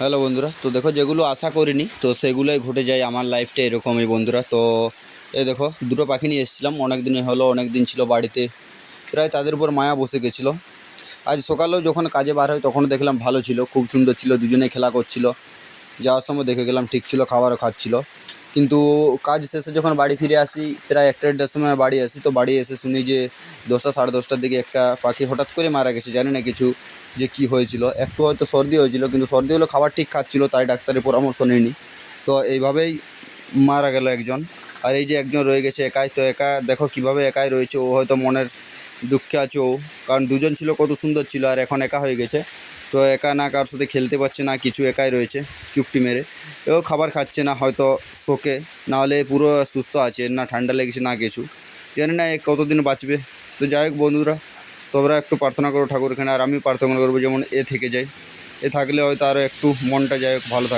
Hello বন্ধুরা, তো দেখো যেগুলো আশা করিনি, তো সেগুলোই ঘটে যায় আমার লাইফটা এরকমই বন্ধুরা। তো এই দেখো, দুটো পাখি নিয়ে এসেছিলাম, অনেক দিন হলো, অনেক দিন ছিল বাড়িতে, প্রায় তাদের উপর মায়া বসে গেছিল। আজ সকালেও যখন কাজে বার হয় তখন দেখলাম ভালো ছিল, খুব সুন্দর ছিল, দুজনে খেলা করছিল, যাওয়ার সময় দেখে গেলাম ঠিক ছিল, খাবারও খাচ্ছিল। কিন্তু কাজ শেষে যখন বাড়ি ফিরে আসি, প্রায় একটা দেড়টার সময় বাড়ি আসি, তো বাড়ি এসে শুনি যে দশটা সাড়ে দশটার দিকে একটা পাখি হঠাৎ করে মারা গেছে, জানি না কিছু। যে কি হয়েছিল। একটু হয়তো সর্দি হয়েছিল, কিন্তু সর্দি হলো খাবার ঠিক খাচ্ছিল, তাই ডাক্তারের পরামর্শ নেয়নি তো এইভাবেই মারা গেল একজন। আর এই যে একজন রয়ে গেছে একাই, তো একা দেখো কীভাবে একাই রয়েছে। ও হয়তো মনের দুঃখে আছে ও। কারণ দুজন ছিল, কত সুন্দর ছিল, আর এখন একা হয়ে গেছে। তো একা না কার সাথে খেলতে পারছে না, কিছু একাই রয়েছে চুপটি মেরে। এও খাবার খাচ্ছে না, হয়তো শোকে। নাহলে পুরো সুস্থ আছে, না ঠান্ডা লেগেছে, না কিছু। জানি না এ কতদিন বাঁচবে। তো যাই হোক বন্ধুরা তোমরা একটু প্রার্থনা করো ঠাকুরখানে আর আমি প্রার্থনা করব যেমন এ থেকে যায়। এ থাকলে হয়তো আরও একটু মনটা যাই হোক ভালো থাকে।